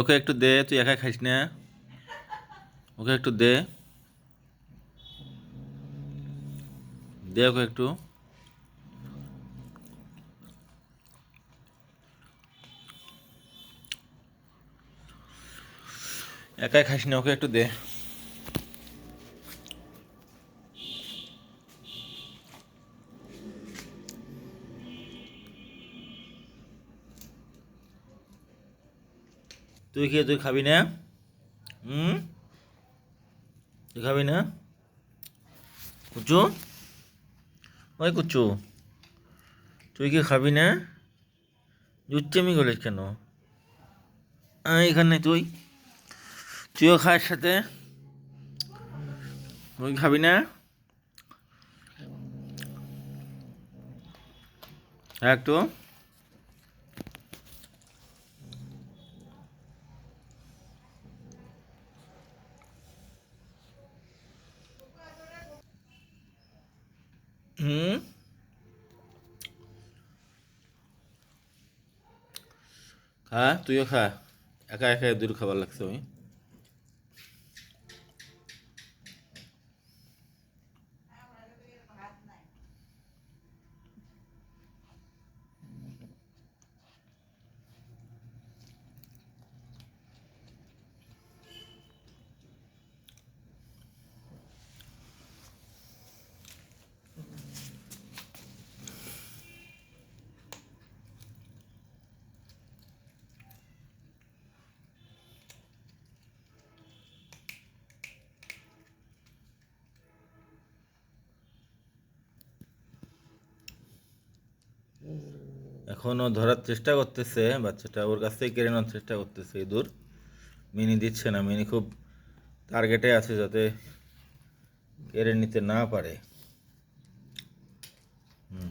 ওকে একটু দে, তুই একা খাইস না। ওকে একটু দে। দে ওকে একটু। একাই খাইস না, ওকে একটু দে। তুই কি তুই খাবি না? হুম? তুই খাবি না? কুচু? ওই কুচু। তুই কি খাবি না? জুচ্চামি করিস কেন? এখানে তুই। তুইও খাস সাথে। তুই খাবি না? একটু হুম খা তুইও খা। একা একা দূর খাবার লাগছে ওই। এখনও ধরার চেষ্টা করতেছে, বাচ্চাটা ওর কাছ থেকে কেড়ে নেওয়ার চেষ্টা করতেছে ইঁদুর মিনি দিচ্ছে না, মিনি খুব টার্গেটে আছে যাতে কেড়ে নিতে না পারে।